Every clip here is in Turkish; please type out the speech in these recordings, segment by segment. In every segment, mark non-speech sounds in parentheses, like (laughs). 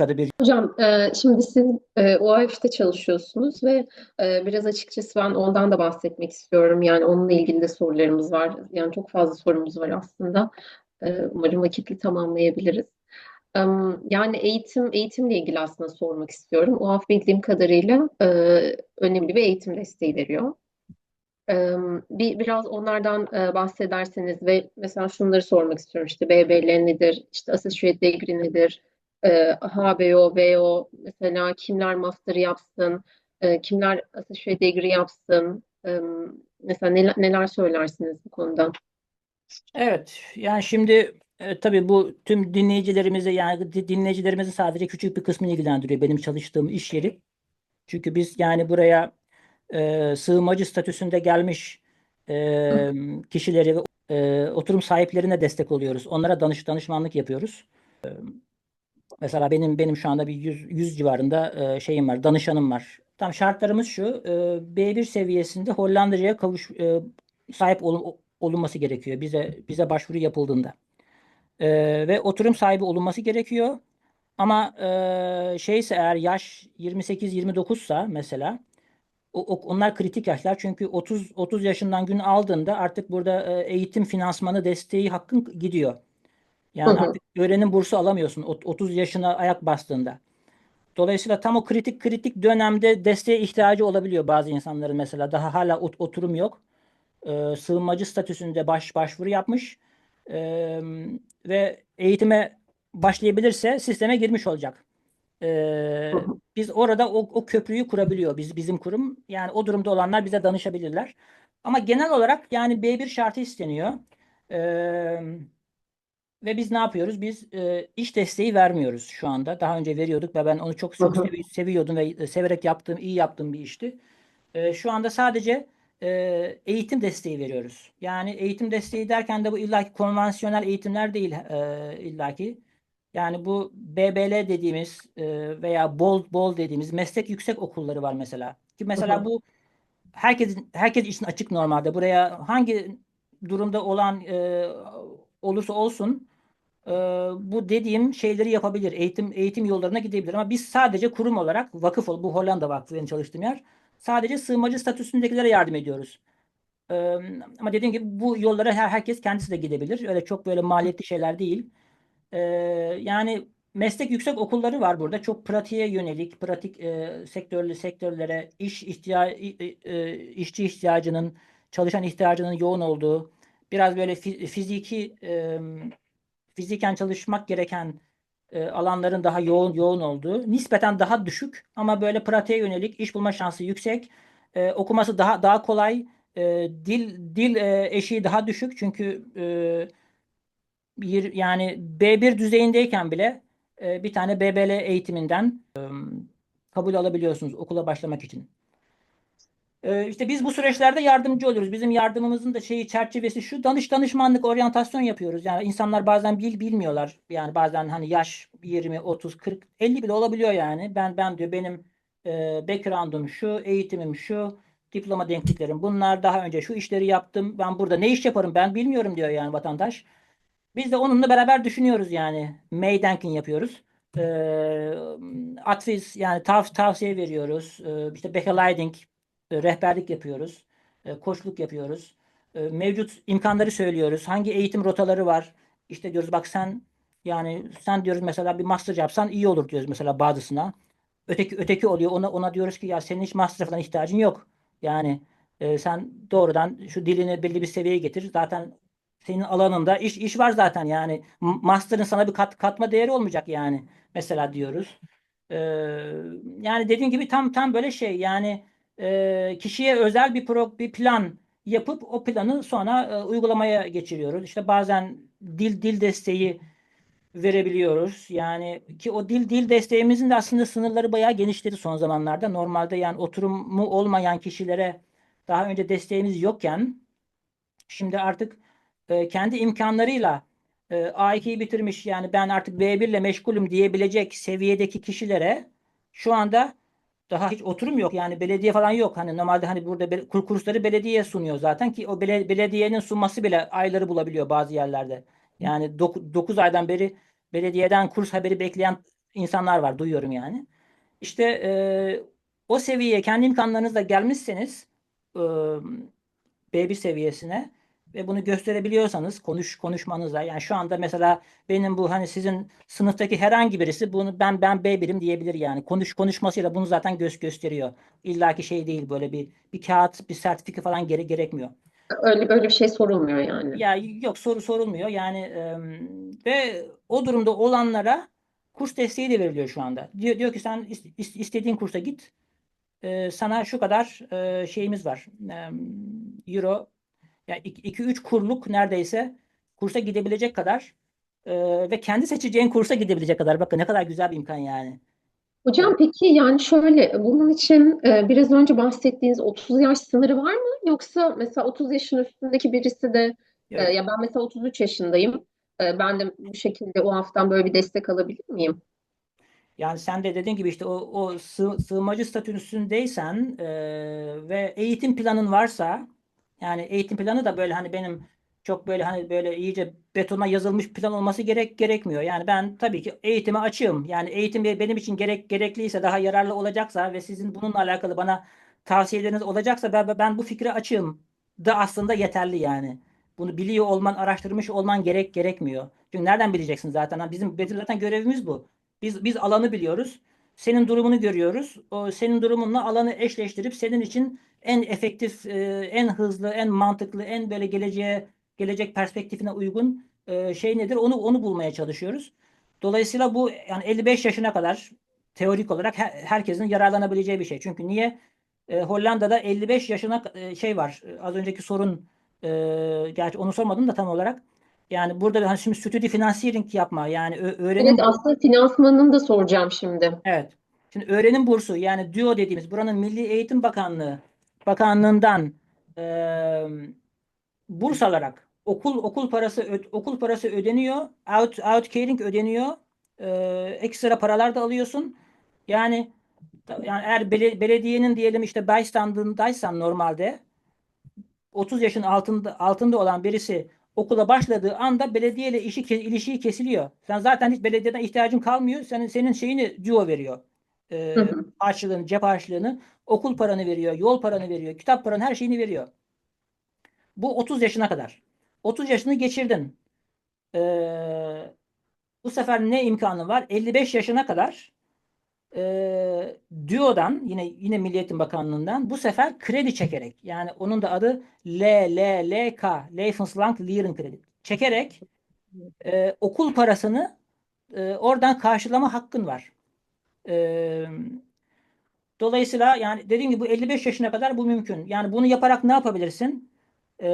Tabii bir Hocam, e, şimdi siz e, OAF'te çalışıyorsunuz ve e, biraz açıkçası ben ondan da bahsetmek istiyorum. Yani onunla ilgili de sorularımız var. Yani çok fazla sorumuz var aslında. E, umarım vakitli tamamlayabiliriz. Yani eğitim eğitimle ilgili aslında sormak istiyorum. OAF bildiğim kadarıyla e, önemli bir eğitim desteği veriyor. Bir biraz onlardan e, bahsederseniz ve mesela şunları sormak istiyorum. İşte BBL nedir? İşte Associate Degree nedir? E, HBO, VO mesela kimler master yapsın? E, kimler Associate Degree yapsın? Em, mesela neler, neler söylersiniz bu konuda? Evet, yani şimdi e, tabii bu tüm dinleyicilerimizi yani di- dinleyicilerimizin sadece küçük bir kısmını ilgilendiriyor benim çalıştığım iş yeri. Çünkü biz yani buraya e, sığınmacı statüsünde gelmiş e, kişileri e, oturum sahiplerine destek oluyoruz. Onlara danış danışmanlık yapıyoruz. Mesela benim benim şu anda bir 100, 100 civarında e, şeyim var, danışanım var. Tam şartlarımız şu, e, B1 seviyesinde Hollandaca'ya kavuş e, sahip olun- olunması gerekiyor bize bize başvuru yapıldığında. E, ve oturum sahibi olunması gerekiyor. Ama e, şeyse eğer yaş 28-29 sa mesela o, o- onlar kritik yaşlar çünkü 30 30 yaşından gün aldığında artık burada e, eğitim finansmanı desteği hakkın gidiyor. Hı Yani hı, artık öğrenim bursu alamıyorsun ot- 30 yaşına ayak bastığında. Dolayısıyla tam o kritik kritik dönemde desteğe ihtiyacı olabiliyor bazı insanların mesela daha hala ot- oturum yok. Ee, sığınmacı statüsünde baş başvuru yapmış Ee, ve eğitime başlayabilirse sisteme girmiş olacak. Ee, hı hı, biz orada o, o köprüyü kurabiliyor biz bizim kurum. Yani o durumda olanlar bize danışabilirler. Ama genel olarak yani B1 şartı isteniyor. Ee, ve biz ne yapıyoruz? Biz e, iş desteği vermiyoruz şu anda. Daha önce veriyorduk ve ben onu çok çok hı, sevi- seviyordum ve e, severek yaptığım, iyi yaptığım bir işti. E, şu anda sadece e, eğitim desteği veriyoruz. Yani eğitim desteği derken de bu illaki konvansiyonel eğitimler değil e, illaki. Yani bu BBL dediğimiz e, veya BOL BOL dediğimiz meslek yüksek okulları var mesela. Ki hı mesela hı, bu herkesin herkes için açık normalde. Buraya hangi durumda olan e, olursa olsun e, bu dediğim şeyleri yapabilir. Eğitim eğitim yollarına gidebilir. Ama biz sadece kurum olarak vakıf ol- bu Hollanda Vakfı benim çalıştığım yer. Sadece sığınmacı statüsündekilere yardım ediyoruz. E, ama dediğim gibi bu yollara her, herkes kendisi de gidebilir. Öyle çok böyle maliyetli şeyler değil. E, yani meslek yüksek okulları var burada. Çok pratiğe yönelik, pratik e, sektörlü sektörlere iş ihtiya e, işçi ihtiyacının, çalışan ihtiyacının yoğun olduğu, biraz böyle fi- fiziki e, fiziken çalışmak gereken e, alanların daha yoğun yoğun olduğu, nispeten daha düşük ama böyle pratiğe yönelik iş bulma şansı yüksek, e, okuması daha daha kolay, e, dil dil e, eşiği daha düşük çünkü e, bir yani B1 düzeyindeyken bile e, bir tane BBL eğitiminden e, kabul alabiliyorsunuz okula başlamak için. Ee, işte biz bu süreçlerde yardımcı oluyoruz. Bizim yardımımızın da şeyi çerçevesi şu danış danışmanlık oryantasyon yapıyoruz. Yani insanlar bazen bil bilmiyorlar. Yani bazen hani yaş 20, 30, 40, 50 bile olabiliyor yani. Ben ben diyor benim e, background'um şu, eğitimim şu, diploma denkliklerim bunlar. Daha önce şu işleri yaptım. Ben burada ne iş yaparım ben bilmiyorum diyor yani vatandaş. Biz de onunla beraber düşünüyoruz yani. Maydanking yapıyoruz. Ee, advice yani tav tavsiye veriyoruz. Ee, işte backlighting e, rehberlik yapıyoruz. E, koçluk yapıyoruz. E, mevcut imkanları söylüyoruz. Hangi eğitim rotaları var? İşte diyoruz bak sen yani sen diyoruz mesela bir master yapsan iyi olur diyoruz mesela bazısına. Öteki öteki oluyor. Ona ona diyoruz ki ya senin hiç master falan ihtiyacın yok. Yani e, sen doğrudan şu dilini belli bir seviyeye getir. Zaten senin alanında iş iş var zaten yani. Master'ın sana bir kat, katma değeri olmayacak yani. Mesela diyoruz. Ee, yani dediğim gibi tam tam böyle şey yani e, kişiye özel bir pro, bir plan yapıp o planı sonra e, uygulamaya geçiriyoruz. İşte bazen dil dil desteği verebiliyoruz. Yani ki o dil dil desteğimizin de aslında sınırları bayağı genişledi son zamanlarda. Normalde yani oturumu olmayan kişilere daha önce desteğimiz yokken şimdi artık e, kendi imkanlarıyla e, A2'yi bitirmiş yani ben artık B1 ile meşgulüm diyebilecek seviyedeki kişilere şu anda daha hiç oturum yok. Yani belediye falan yok. Hani normalde hani burada be- kur- kursları belediye sunuyor zaten ki o bele- belediyenin sunması bile ayları bulabiliyor bazı yerlerde. Yani 9 aydan beri belediyeden kurs haberi bekleyen insanlar var, duyuyorum yani. İşte e, o seviyeye kendi imkanlarınızla gelmişseniz e, B1 seviyesine ve bunu gösterebiliyorsanız konuş konuşmanızla yani şu anda mesela benim bu hani sizin sınıftaki herhangi birisi bunu ben ben B1'im diyebilir yani. Konuş konuşmasıyla bunu zaten göz gösteriyor. İlla ki şey değil böyle bir bir kağıt, bir sertifika falan gere gerekmiyor. Öyle böyle bir şey sorulmuyor yani. Ya yok soru sorulmuyor yani em, ve o durumda olanlara kurs desteği de veriliyor şu anda. Diyor, diyor ki sen is- is- istediğin kursa git. Ee, sana şu kadar e, şeyimiz var. Em, Euro ya 2-3 kurluk neredeyse kursa gidebilecek kadar e, ve kendi seçeceğin kursa gidebilecek kadar. Bakın ne kadar güzel bir imkan yani. Hocam peki yani şöyle bunun için e, biraz önce bahsettiğiniz 30 yaş sınırı var mı? Yoksa mesela 30 yaşın üstündeki birisi de e, ya ben mesela 33 yaşındayım. E, ben de bu şekilde o haftan böyle bir destek alabilir miyim? Yani sen de dediğin gibi işte o, o sığ- sığınmacı statüsündeysen e, ve eğitim planın varsa yani eğitim planı da böyle hani benim çok böyle hani böyle iyice betona yazılmış plan olması gerek gerekmiyor. Yani ben tabii ki eğitime açığım. Yani eğitim benim için gerek gerekliyse daha yararlı olacaksa ve sizin bununla alakalı bana tavsiyeleriniz olacaksa ben, ben bu fikre açığım da aslında yeterli yani. Bunu biliyor olman, araştırmış olman gerek gerekmiyor. Çünkü nereden bileceksin zaten? Ha, Bizim bizim zaten görevimiz bu. Biz biz alanı biliyoruz. Senin durumunu görüyoruz. O senin durumunla alanı eşleştirip senin için en efektif, e, en hızlı, en mantıklı, en böyle geleceğe gelecek perspektifine uygun e, şey nedir? Onu onu bulmaya çalışıyoruz. Dolayısıyla bu yani 55 yaşına kadar teorik olarak her- herkesin yararlanabileceği bir şey. Çünkü niye? E, Hollanda'da 55 yaşına e, şey var. Az önceki sorun e, gerçi onu sormadım da tam olarak. Yani burada hani şimdi stüdyo finansiyering yapma yani öğrenim Evet aslında finansmanını da soracağım şimdi. Evet. Şimdi öğrenim bursu yani DÜO dediğimiz buranın Milli Eğitim Bakanlığı Bakanlığından eee burs alarak okul okul parası ö- okul parası ödeniyor. Out outcaring ödeniyor. Eee, ekstra paralar da alıyorsun. Yani yani eğer bele- belediyenin diyelim işte başstandındaysan normalde 30 yaşın altında altında olan birisi okula başladığı anda belediyeyle işi ke- ilişiği kesiliyor. Sen zaten hiç belediyeden ihtiyacın kalmıyor. Senin senin şeyini CIO veriyor. Ee, Hı hı. harçlığını, cep harçlığını, okul paranı veriyor, yol paranı veriyor, kitap paranı, her şeyini veriyor. Bu 30 yaşına kadar. 30 yaşını geçirdin. Ee, bu sefer ne imkanı var? 55 yaşına kadar e, DÜO'dan yine yine Milli Eğitim Bakanlığı'ndan bu sefer kredi çekerek yani onun da adı LLLK Levenslang Leerling Kredi çekerek e, okul parasını e, oradan karşılama hakkın var. Dolayısıyla yani dediğim gibi bu 55 yaşına kadar bu mümkün. Yani bunu yaparak ne yapabilirsin? E,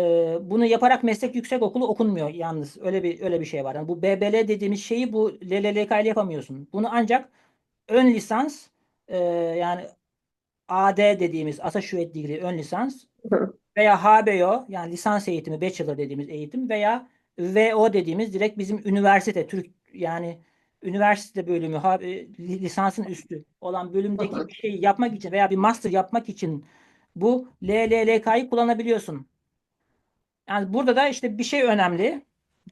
bunu yaparak meslek yüksekokulu okunmuyor yalnız. Öyle bir öyle bir şey var. Yani bu BBL dediğimiz şeyi bu LLLK ile yapamıyorsun. Bunu ancak ön lisans e, yani AD dediğimiz Associate Degree ön lisans veya HBO yani lisans eğitimi bachelor dediğimiz eğitim veya VO dediğimiz direkt bizim üniversite Türk yani üniversite bölümü e, li- lisansın üstü olan bölümdeki bir şeyi yapmak için veya bir master yapmak için bu LLLK'yı kullanabiliyorsun. Yani burada da işte bir şey önemli.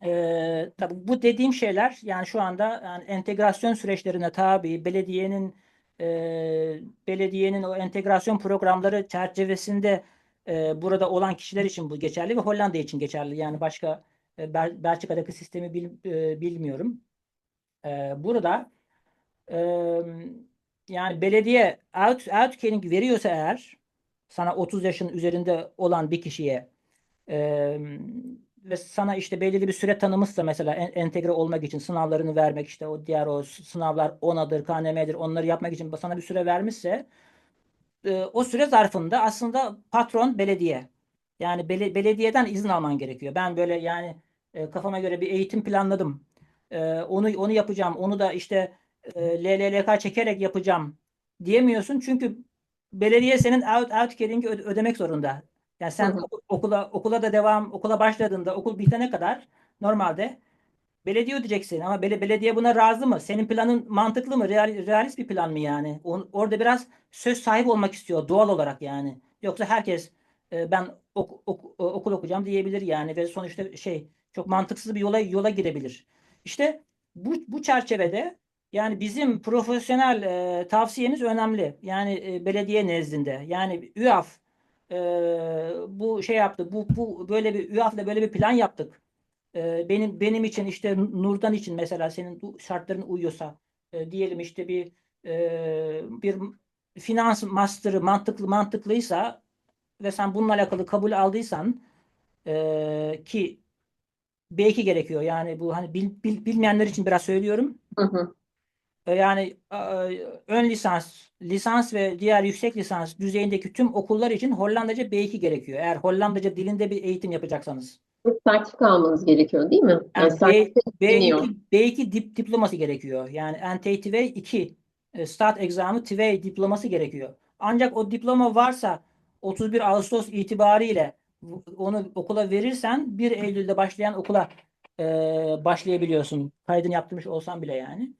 Ee, tabii bu dediğim şeyler yani şu anda yani entegrasyon süreçlerine tabi belediyenin e, belediyenin o entegrasyon programları çerçevesinde e, burada olan kişiler için bu geçerli ve Hollanda için geçerli. Yani başka e, Bel- Belçika'daki sistemi bil- e, bilmiyorum. E, burada e, yani belediye out, outcaring veriyorsa eğer sana 30 yaşın üzerinde olan bir kişiye ee, ve sana işte belirli bir süre tanımışsa mesela en- entegre olmak için sınavlarını vermek işte o diğer o sınavlar ONA'dır, KNM'dir onları yapmak için sana bir süre vermişse e, o süre zarfında aslında patron belediye. Yani bele- belediyeden izin alman gerekiyor. Ben böyle yani e, kafama göre bir eğitim planladım. E, onu onu yapacağım. Onu da işte e, LLLK çekerek yapacağım diyemiyorsun. Çünkü belediye senin out outcaring'i öde- ödemek zorunda. Yani sen hı. okula okula da devam okula başladığında okul bitene kadar normalde Belediye ödeyeceksin ama bele- belediye buna razı mı? Senin planın mantıklı mı? Real, realist bir plan mı yani? On- orada biraz söz sahibi olmak istiyor doğal olarak yani. Yoksa herkes e, ben ok- ok- okul okuyacağım diyebilir yani ve sonuçta şey çok mantıksız bir yola yola girebilir. İşte bu bu çerçevede Yani bizim profesyonel e, tavsiyemiz önemli. Yani e, belediye nezdinde. Yani ÜAF e, bu şey yaptı. Bu, bu böyle bir ÜAF'la böyle bir plan yaptık. E, benim benim için işte Nurdan için mesela senin şartların uyuyorsa e, diyelim işte bir e, bir finans master'ı mantıklı mantıklıysa ve sen bununla alakalı kabul aldıysan e, ki B2 gerekiyor. Yani bu hani bil- bil- bilmeyenler için biraz söylüyorum. Hı hı. E, Yani ön lisans, lisans ve diğer yüksek lisans düzeyindeki tüm okullar için Hollandaca B2 gerekiyor. Eğer Hollandaca dilinde bir eğitim yapacaksanız. Sertifika almanız gerekiyor değil mi? Yani Yani B, sertifika isteniyor. B2, B2 dip, diploması gerekiyor. Yani NTTV 2 e, Start Examı TVE diploması gerekiyor. Ancak o diploma varsa 31 Ağustos itibariyle onu okula verirsen 1 Eylül'de başlayan okula e, başlayabiliyorsun. Kaydını yaptırmış olsan bile yani.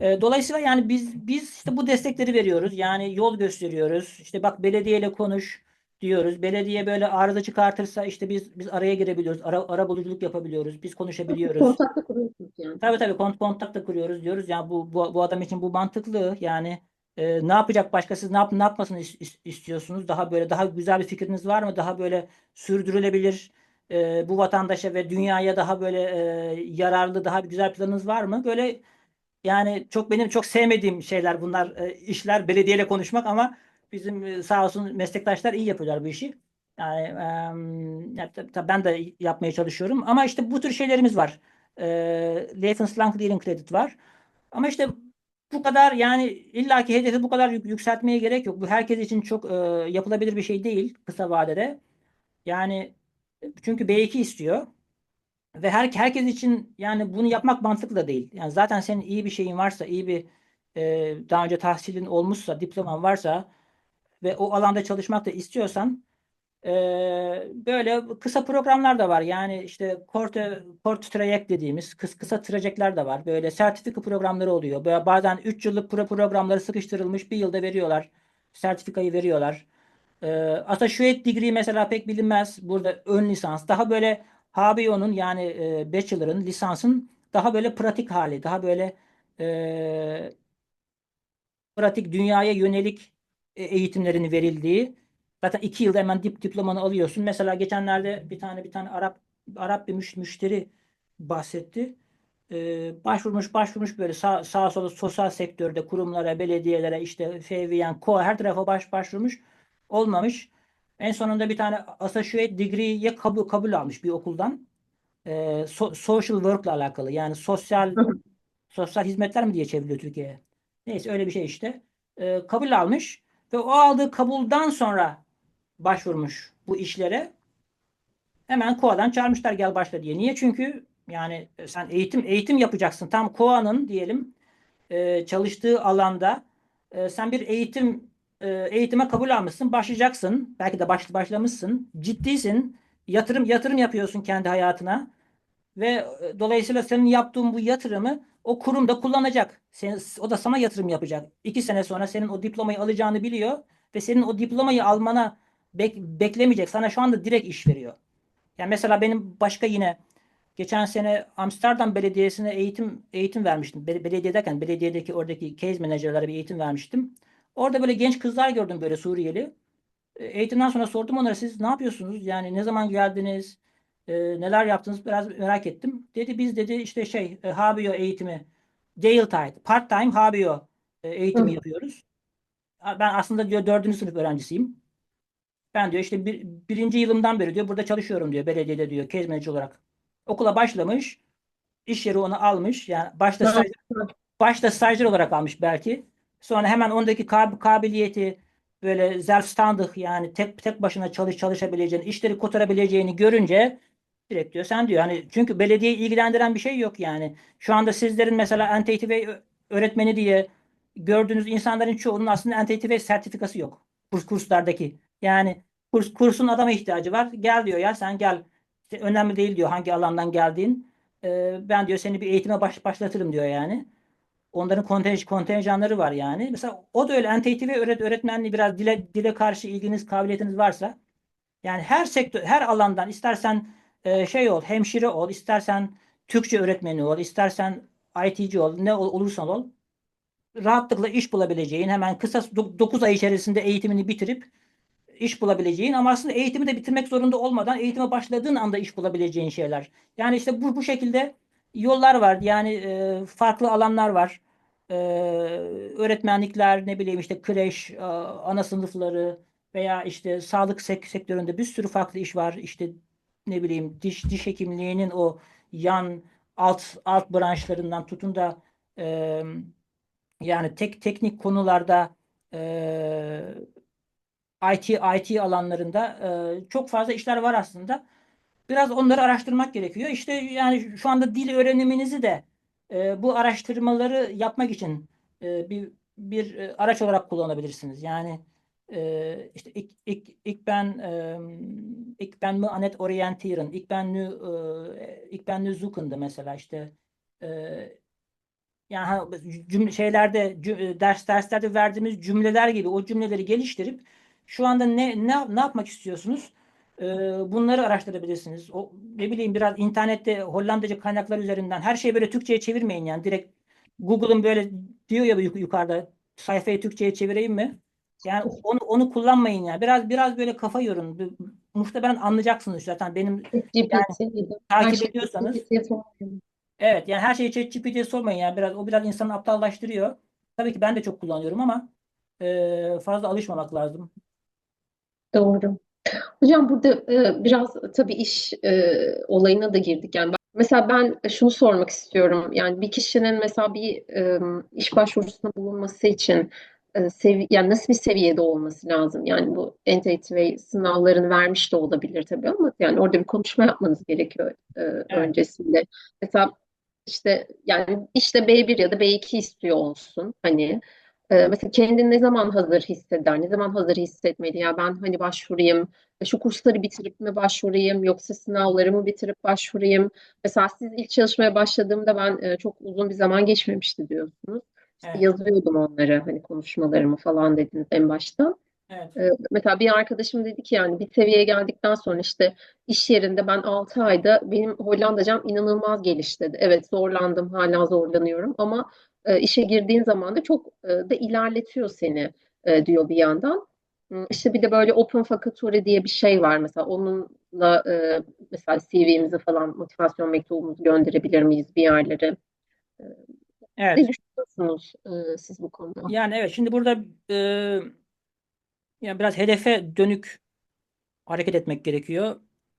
E, dolayısıyla yani biz biz işte bu destekleri veriyoruz. Yani yol gösteriyoruz. İşte bak belediyeyle konuş diyoruz. Belediye böyle arıza çıkartırsa işte biz biz araya girebiliyoruz. Ara, ara buluculuk yapabiliyoruz. Biz konuşabiliyoruz. Kontakta kuruyorsunuz yani. Tabii tabii kont kontak da kuruyoruz diyoruz. Yani bu bu, bu adam için bu mantıklı. Yani e, ne yapacak başka siz ne yap ne yapmasını is- is- istiyorsunuz? Daha böyle daha güzel bir fikriniz var mı? Daha böyle sürdürülebilir e, bu vatandaşa ve dünyaya daha böyle e, yararlı daha bir güzel planınız var mı? Böyle yani çok benim çok sevmediğim şeyler bunlar e, işler belediyeyle konuşmak ama bizim e, sağ olsun meslektaşlar iyi yapıyorlar bu işi. Yani ya, tab- tab- ben de yapmaya çalışıyorum ama işte bu tür şeylerimiz var. E, Levenslang Learning Credit var. Ama işte bu kadar yani illaki hedefi bu kadar yük- yükseltmeye gerek yok. Bu herkes için çok e, yapılabilir bir şey değil kısa vadede. Yani e, çünkü B2 istiyor. Ve her, herkes için yani bunu yapmak mantıklı da değil. Yani zaten senin iyi bir şeyin varsa, iyi bir e, daha önce tahsilin olmuşsa, diploman varsa ve o alanda çalışmak da istiyorsan e, böyle kısa programlar da var. Yani işte Corte, Corte Track dediğimiz kısa, kısa trajekler de var. Böyle sertifika programları oluyor. Böyle bazen 3 yıllık pro programları sıkıştırılmış bir yılda veriyorlar. Sertifikayı veriyorlar. Ee, associate degree mesela pek bilinmez. Burada ön lisans. Daha böyle HBO'nun yani e, bachelor'ın, lisansın daha böyle pratik hali. Daha böyle e, pratik dünyaya yönelik e, eğitimlerin verildiği. Zaten iki yılda hemen dip diplomanı alıyorsun. Mesela geçenlerde bir tane bir tane Arap Arap bir müş- müşteri bahsetti. Ee, başvurmuş başvurmuş böyle sağ, sağa sola sosyal sektörde kurumlara, belediyelere işte FVN, KOA her tarafa baş başvurmuş. Olmamış. En sonunda bir tane associate degree'ye kabul, kabul almış bir okuldan. Ee, so- social work'la alakalı. Yani sosyal (laughs) sosyal hizmetler mi diye çevriliyor Türkiye'ye. Neyse öyle bir şey işte. Ee, kabul almış ve o aldığı kabuldan sonra başvurmuş bu işlere. Hemen KOA'dan çağırmışlar gel başla diye. Niye? Çünkü yani e, sen eğitim eğitim yapacaksın. Tam KOA'nın diyelim e, çalıştığı alanda e, sen bir eğitim eğitime kabul almışsın, başlayacaksın. Belki de baş, başlamışsın. Ciddisin. Yatırım yatırım yapıyorsun kendi hayatına ve dolayısıyla senin yaptığın bu yatırımı o kurum da kullanacak. Senin, o da sana yatırım yapacak. İki sene sonra senin o diplomayı alacağını biliyor ve senin o diplomayı almana bek- beklemeyecek. Sana şu anda direkt iş veriyor. Yani mesela benim başka yine geçen sene Amsterdam Belediyesi'ne eğitim eğitim vermiştim. Be- belediye derken belediyedeki oradaki case menajerlere bir eğitim vermiştim. Orada böyle genç kızlar gördüm böyle Suriyeli. E, Eğitimden sonra sordum onlara siz ne yapıyorsunuz? Yani ne zaman geldiniz? E, neler yaptınız? Biraz merak ettim. Dedi biz dedi işte şey e, HBO eğitimi Daytime, part-time HBO e, eğitimi Hı. yapıyoruz. Ben aslında diyor dördüncü sınıf öğrencisiyim. Ben diyor işte bir, birinci yılımdan beri diyor burada çalışıyorum diyor belediyede diyor manager olarak. Okula başlamış. iş yeri onu almış. Yani başta Hı. staj, başta stajyer olarak almış belki. Sonra hemen ondaki kab- kabiliyeti böyle selbstständig yani tek tek başına çalış çalışabileceğini, işleri kotarabileceğini görünce direkt diyor sen diyor hani çünkü belediyeyi ilgilendiren bir şey yok yani. Şu anda sizlerin mesela NTTV öğretmeni diye gördüğünüz insanların çoğunun aslında NTTV sertifikası yok. Kurs kurslardaki. Yani kurs kursun adama ihtiyacı var. Gel diyor ya sen gel. Önemli değil diyor hangi alandan geldiğin. Ee, ben diyor seni bir eğitime baş, başlatırım diyor yani. Onların kontenj, kontenjanları var yani. Mesela o da öyle NTTV öğret öğretmenliği biraz dile dile karşı ilginiz, kabiliyetiniz varsa yani her sektör, her alandan istersen e, şey ol, hemşire ol, istersen Türkçe öğretmeni ol, istersen IT'ci ol, ne ol, olursan ol. rahatlıkla iş bulabileceğin, hemen kısa 9 ay içerisinde eğitimini bitirip iş bulabileceğin ama aslında eğitimi de bitirmek zorunda olmadan eğitime başladığın anda iş bulabileceğin şeyler. Yani işte bu bu şekilde yollar var. Yani e, farklı alanlar var. E, öğretmenlikler, ne bileyim işte kreş, e, ana sınıfları veya işte sağlık sek- sektöründe bir sürü farklı iş var. İşte ne bileyim diş diş hekimliğinin o yan alt alt branşlarından tutun da e, yani tek teknik konularda e, IT IT alanlarında e, çok fazla işler var aslında. Biraz onları araştırmak gerekiyor. İşte yani şu anda dil öğreniminizi de e, bu araştırmaları yapmak için e, bir bir e, araç olarak kullanabilirsiniz. Yani e, işte ik, ik, ik ben e, ik ben mi anet orientieren, ik ben nu e, ik ben nu zoekende mesela işte e, yani cümle şeylerde cü- ders derslerde verdiğimiz cümleler gibi o cümleleri geliştirip şu anda ne ne ne yapmak istiyorsunuz? Ee, bunları araştırabilirsiniz. O ne bileyim biraz internette Hollandaca kaynaklar üzerinden her şeyi böyle Türkçe'ye çevirmeyin yani direkt Google'ın böyle diyor ya yuk- yukarıda sayfayı Türkçe'ye çevireyim mi? Yani onu onu kullanmayın yani. Biraz biraz böyle kafa yorun. Muhtemelen anlayacaksınız zaten benim gibi. takip ediyorsanız. Evet yani her şeyi ChatGPT'ye sormayın yani biraz o biraz insanı aptallaştırıyor. Tabii ki ben de çok kullanıyorum ama e, fazla alışmamak lazım. Doğru. Hocam burada e, biraz tabii iş e, olayına da girdik. Yani mesela ben şunu sormak istiyorum. Yani bir kişinin mesela bir e, iş başvurusunda bulunması için e, sevi yani nasıl bir seviyede olması lazım? Yani bu NTT sınavlarını vermiş de olabilir tabii ama yani orada bir konuşma yapmanız gerekiyor e, öncesinde. Mesela işte yani işte B1 ya da B2 istiyor olsun hani. Ee, mesela kendini ne zaman hazır hisseder, ne zaman hazır hissetmeli? Ya ben hani başvurayım, şu kursları bitirip mi başvurayım, yoksa sınavlarımı bitirip başvurayım? Mesela siz ilk çalışmaya başladığımda ben e, çok uzun bir zaman geçmemişti diyorsunuz. İşte Evet. yazıyordum onları, hani konuşmalarımı falan dediniz en başta. Evet. Ee, mesela bir arkadaşım dedi ki yani bir seviyeye geldikten sonra işte iş yerinde ben 6 ayda benim Hollandacam inanılmaz gelişti dedi. Evet zorlandım, hala zorlanıyorum ama e, işe girdiğin zaman da çok e, da ilerletiyor seni e, diyor bir yandan. İşte bir de böyle Open Vakature diye bir şey var mesela onunla e, mesela CV'mizi falan motivasyon mektubumuzu gönderebilir miyiz bir yerlere? Evet. Ne düşünüyorsunuz e, siz bu konuda? Yani evet şimdi burada e, yani biraz hedefe dönük hareket etmek gerekiyor.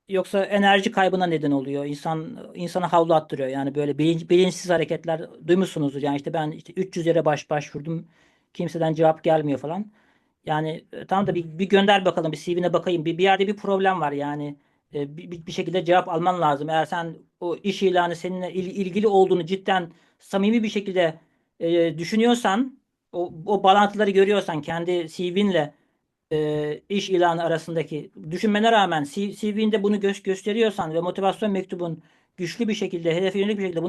Yoksa enerji kaybına neden oluyor. İnsan insana havlu attırıyor. Yani böyle bilinç, bilinçsiz hareketler duymuşsunuzdur. Yani işte ben işte 300 yere baş başvurdum. Kimseden cevap gelmiyor falan. Yani e, tamam da bir, bir gönder bakalım, bir CV'ne bakayım. Bir, bir yerde bir problem var yani. E, bir, bir bir şekilde cevap alman lazım. Eğer sen o iş ilanı seninle il- ilgili olduğunu cidden samimi bir şekilde e, düşünüyorsan, o, o bağlantıları görüyorsan kendi CV'nle e, iş ilanı arasındaki düşünmene rağmen CV'nde bunu gö- gösteriyorsan ve motivasyon mektubun güçlü bir şekilde, hedefe yönelik bir şekilde bunu